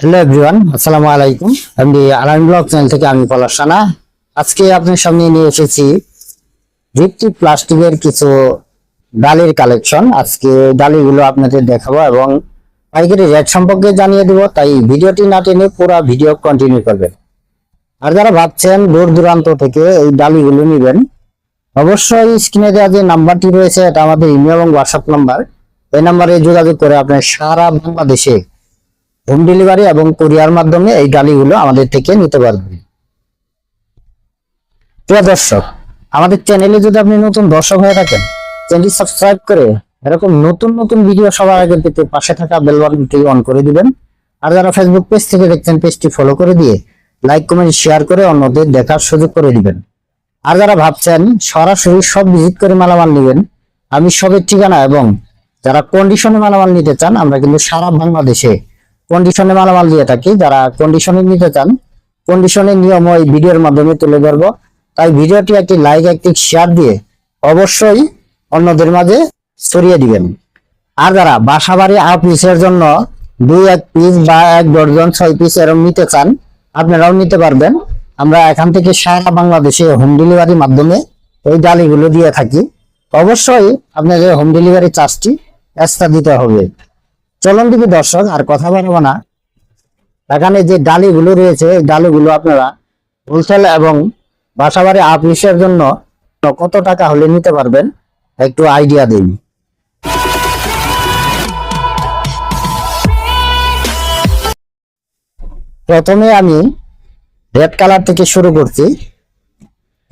Hello everyone আসসালামু আলাইকুম। আমি আলাইন ব্লগ চ্যানেল থেকে আমি পলাশ আজকে আপনার সামনে নিয়ে এসেছি রিপ্টি প্লাস্টিকের কিছু ডালির কালেকশন আজকে ডালিগুলো আপনাদের দেখাবো এবং পাইকারি রেট সম্পর্কে জানিয়ে দেবো, তাই ভিডিওটি না টেনে পুরো ভিডিও কন্টিনিউ করবেন। আর যারা ভাবছেন দূর দূরান্ত থেকে এই ডালিগুলো নেবেন, অবশ্যই স্ক্রিনে দেওয়া যে নাম্বারটি রয়েছে, এটা আমাদের ইমেল এবং হোয়াটসঅ্যাপ নাম্বার এই নাম্বারে যোগাযোগ করে আপনার সারা বাংলাদেশে হোম ডেলিভারি এবং কোরিয়ার মাধ্যমে এই ডালিগুলো আমাদের থেকে নিতে পারবেন প্রিয় দর্শক, আমাদের চ্যানেলে যদি আপনি নতুন দর্শক হয়ে থাকেন, চ্যানেলটি সাবস্ক্রাইব করে এরকম নতুন নতুন ভিডিও সবার আগে পেতে পাশে থাকা বেল বাটনটি অন করে দিবেন। আর যারা ফেসবুক পেজ থেকে দেখছেন পেজটি ফলো করে দিয়ে লাইক কমেন্ট শেয়ার করে অন্যদের দেখার সুযোগ করে দিবেন। আর যারা ভাবছেন সরাসরি সব ভিজিট করে মালামাল নেবেন, আমি সবের ঠিকানা এবং যারা কন্ডিশনে মালামাল নিতে চান, আমরা কিন্তু সারা বাংলাদেশে কন্ডিশনে মালামাল দিয়ে থাকি। যারা কন্ডিশনে নিতে চান কন্ডিশনের নিয়ম ওই ভিডিওর মাধ্যমে তুলে ধরবো। তাই ভিডিওটি একটি লাইক একটি শেয়ার দিয়ে অবশ্যই অন্যদের মাঝে ছড়িয়ে দিবেন। আর যারা বাসা বাড়ি পিসের জন্য দুই, এক পিস বা এক ডজন, ছয় পিস এরকম নিতে চান, আপনারাও নিতে পারবেন। আমরা এখান থেকে সারা বাংলাদেশে হোম ডেলিভারির মাধ্যমে এই ডালিগুলো দিয়ে থাকি। অবশ্যই আপনাদের হোম ডেলিভারি চার্জটি এক্সট্রা দিতে হবে। চলুন দিবি দর্শক, আর কথা বাড়াবো না। এখানে যে ডালিগুলো রয়েছে, এই ডালিগুলো আপনারা হোলসেল এবং বাসাবাড়ি আপিসের জন্য কত টাকা হলে নিতে পারবেন, একটু আইডিয়া দিন। প্রথমে আমি রেড কালার থেকে শুরু করছি।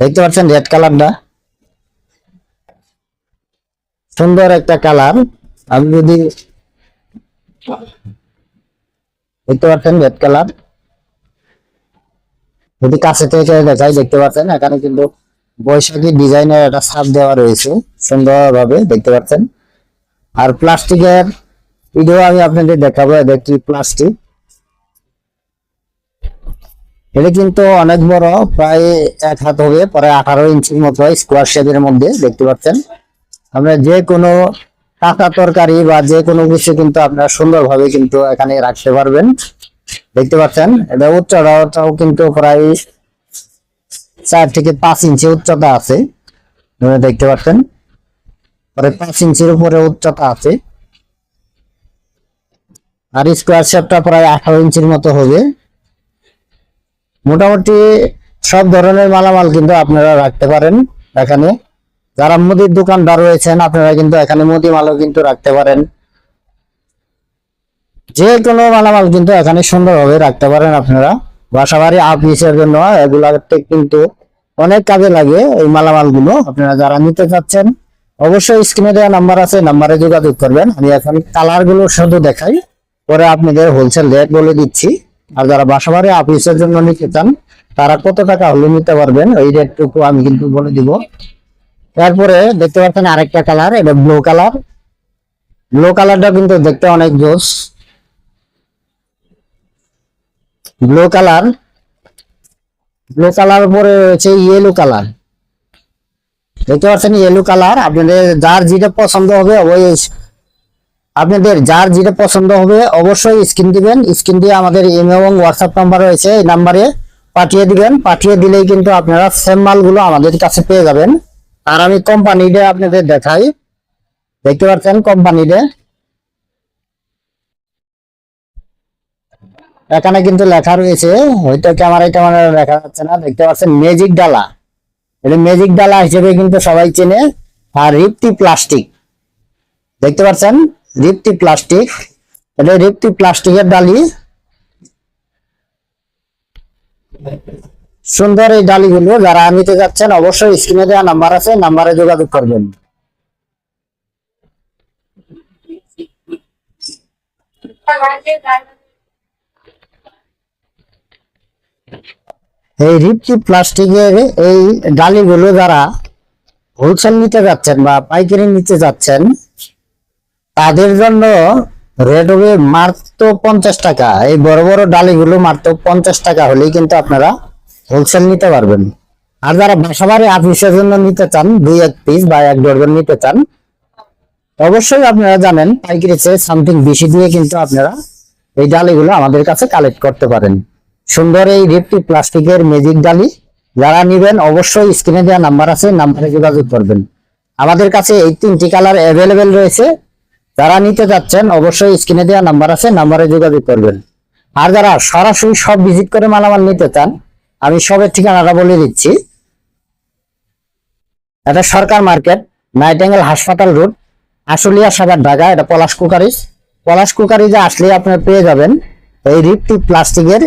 দেখতে পাচ্ছেন রেড কালারটা সুন্দর একটা কালার আমি যদি দেখতে পাচ্ছেন রেড কালার যদি কাছে থেকে দেখাই দেখতে পাচ্ছেন, এখানে কিন্তু বৈশাখী ডিজাইনের একটা ছাপ দেওয়া রয়েছে, সুন্দরভাবে দেখতে পাচ্ছেন। আর প্লাস্টিকের ভিডিও আমি আপনাদের দেখাবো একটি প্লাস্টিক। এটা কিন্তু অনেক বড়, প্রায় এক হাত হবে প্রায় আঠারো ইঞ্চির মতো স্কোয়ার শেপের মধ্যে, দেখতে পাচ্ছেন। আমরা যে কোনো কাঁচা তরকারি বা যে কোনো কিছু কিন্তু আপনারা সুন্দরভাবে কিন্তু এখানে রাখতে পারবেন। দেখতে পাচ্ছেন? এটা উচ্চতাটাও কিন্তু প্রায় চার থেকে পাঁচ ইঞ্চি উচ্চতা আছে। দেখতে পাচ্ছেন? প্রায় পাঁচ ইঞ্চির উপরে উচ্চতা আছে। আর স্কোয়ার শেপটা প্রায় আঠারো ইঞ্চির মতো হবে। মোটামুটি সব ধরনের মালামাল কিন্তু আপনারা রাখতে পারেন এখানে। যারা মুদির দোকানদার রয়েছেন, আপনারা কিন্তু এখানে মুদি মালও কিন্তু রাখতে পারেন। যে কোনো মালামাল কিন্তু এখানে সুন্দরভাবে রাখতে পারেন আপনারা। বাসাবাড়ি আপিসের জন্য এগুলাতে কিন্তু অনেক কাজে লাগে এই মালামালগুলো আপনারা যারা নিতে চাচ্ছেন, অবশ্যই স্ক্রিনে দেওয়া নাম্বার আছে নাম্বারে যোগাযোগ করবেন। আমি এখন কালারগুলো শুধু দেখাই, পরে আপনাদের হোলসেল রেট বলে দিচ্ছি। আর যারা বাসা বাসাবাড়ি অফিসের জন্য নিতে চান, তারা কত টাকা হলে নিতে পারবেন, ওই রেটটুকু আমি কিন্তু বলে দিব। তারপরে দেখতে পাচ্ছেন আরেকটা কালার এটা ব্লু কালার ব্লু কালারটা কিন্তু দেখতে অনেক জোস। ব্লু কালার ব্লু কালার পরে রয়েছে ইয়েলো কালার দেখতে পাচ্ছেন ইয়েলো কালার আপনাদের যার যেটা পছন্দ হবে ওই আপনাদের যার যেটা পছন্দ হবে অবশ্যই স্ক্রিন দিবেন। স্ক্রিন দিয়ে আমাদের ইমেল এবং হোয়াটসঅ্যাপ নাম্বার রয়েছে, এই নাম্বারে পাঠিয়ে দিবেন। পাঠিয়ে দিলেই কিন্তু আপনারা সেম মালগুলো আমাদের কাছে পেয়ে যাবেন। আর আমি কোম্পানিটা আপনাদের দেখাই। দেখতে পাচ্ছেন কোম্পানিটা এখানে কিন্তু লেখা রয়েছে, হয়তো ক্যামেরায় ক্যামেরা দেখা যাচ্ছে না। দেখতে পাচ্ছেন ম্যাজিক ডালা এটা ম্যাজিক ডালা হিসেবে কিন্তু সবাই চেনে। আর রিপ্তি প্লাস্টিক দেখতে পাচ্ছেন রিপ্তি প্লাস্টিক এটা রিপ্তি প্লাস্টিকের ডালি সুন্দর এই ডালিগুলো যারা নিতে যাচ্ছেন, অবশ্যই স্ক্রিনে দেওয়া নাম্বার আছে নাম্বারে যোগাযোগ করবেন। এই রিপ্তি প্লাস্টিকের এই ডালিগুলো যারা হোলসেল নিতে যাচ্ছেন বা পাইকারি নিতে যাচ্ছেন, তাদের জন্য রেট হবে মাত্র পঞ্চাশ টাকা। এই বড় বড় ডালিগুলো মাত্র পঞ্চাশ টাকা হলেই কিন্তু আপনারা হোলসেল নিতে পারবেন। আর যারা বাসাবাড়ি অফিসের জন্য নিতে চান, দুই এক পিস বা এক ডজন নিতে চান, অবশ্যই আপনারা জানেন, পাইকারি চেয়ে সামথিং বেশি দিয়ে কিন্তু আপনারা এই ডালিগুলো আমাদের কাছে কালেক্ট করতে পারেন। সুন্দর এই রিপটি প্লাস্টিকের ম্যাজিক ডালি, যারা নিবেন অবশ্যই স্ক্রিনে দেওয়া নাম্বার আছে নাম্বারে যোগাযোগ করবেন। আমাদের কাছে এই তিনটি কালার অ্যাভেলেবেল রয়েছে। যারা নিতে যাচ্ছেন অবশ্যই স্ক্রিনে দেওয়া নাম্বার আছে নাম্বারে যোগাযোগ করবেন। আর যারা সরাসরি সব ভিজিট করে মালামাল নিতে চান আমি সবের ঠিকানাটা বলে দিচ্ছি। এটা সরকার মার্কেট নাইটেঙ্গেল হাসপাতাল রোড, আশুলিয়া সাগর ঢাকা, এটা পলাশ কুকারিজ। পলাশ কুকারিজে আসলে আপনারা পেয়ে যাবেন এই রিপটি প্লাস্টিকের,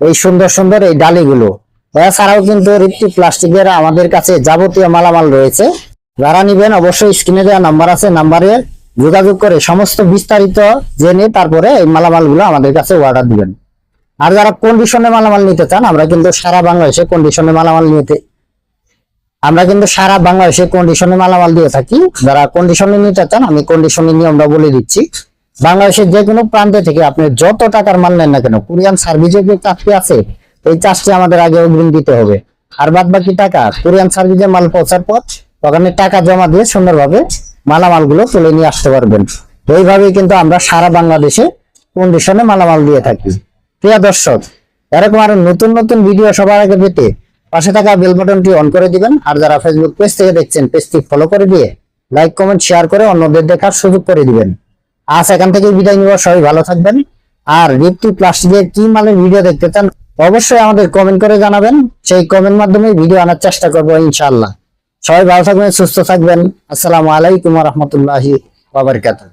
এই সুন্দর সুন্দর এই ডালিগুলো। এছাড়াও কিন্তু রিপটি প্লাস্টিকের আমাদের কাছে যাবতীয় মালামাল রয়েছে। যারা নিবেন অবশ্যই স্ক্রিনে দেওয়া নাম্বার আছে, নাম্বারে যোগাযোগ করে সমস্ত বিস্তারিত জেনে তারপরে এই মালামালগুলো আমাদের কাছে অর্ডার দিবেন। আর যারা কন্ডিশনে মালামাল নিতে চান, আমরা কিন্তু সারা বাংলাদেশে কন্ডিশনে মালামাল নিতে আমরা কিন্তু সারা বাংলাদেশে কন্ডিশনে মালামাল দিয়ে থাকি। যারা কন্ডিশনে নিতে চান, আমি কন্ডিশনের নিয়মটা বলে দিচ্ছি। বাংলাদেশের যে কোনো প্রান্তে থেকে আপনি যত টাকার মাল নেন না কেন, কোরিয়ান সার্ভিসের যে চার্জটি আছে, এই চার্জটি আমাদের আগে অগ্রিম দিতে হবে। আর বাদ বাকি টাকা, কোরিয়ান সার্ভিসে মাল পৌঁছার পর ওখানে টাকা জমা দিয়ে সুন্দরভাবে মালামালগুলো তুলে নিয়ে আসতে পারবেন। এইভাবেই কিন্তু আমরা সারা বাংলাদেশে কন্ডিশনে মালামাল দিয়ে থাকি। প্রিয় দর্শক, এরকম আরও নতুন নতুন ভিডিও সবার আগে পেতে পাশে থাকা বেল বাটনটি অন করে দিবেন। আর যারা ফেসবুক পেজ থেকে দেখছেন পেজটি ফলো করে দিয়ে লাইক কমেন্ট শেয়ার করে অন্যদের দেখার সুযোগ করে দিবেন। আজ এখান থেকে বিদায় নিব সবাই ভালো থাকবেন। আর রিপ্টি প্লাস্টিকের কি মালের ভিডিও দেখতে চান, অবশ্যই আমাদের কমেন্ট করে জানাবেন। সেই কমেন্ট মাধ্যমে ভিডিও আনার চেষ্টা করব ইনশাআল্লাহ। সবাই ভালো থাকবেন, সুস্থ থাকবেন। আসসালামু আলাইকুম রহমতুল্লাহি বাবরকাতুহ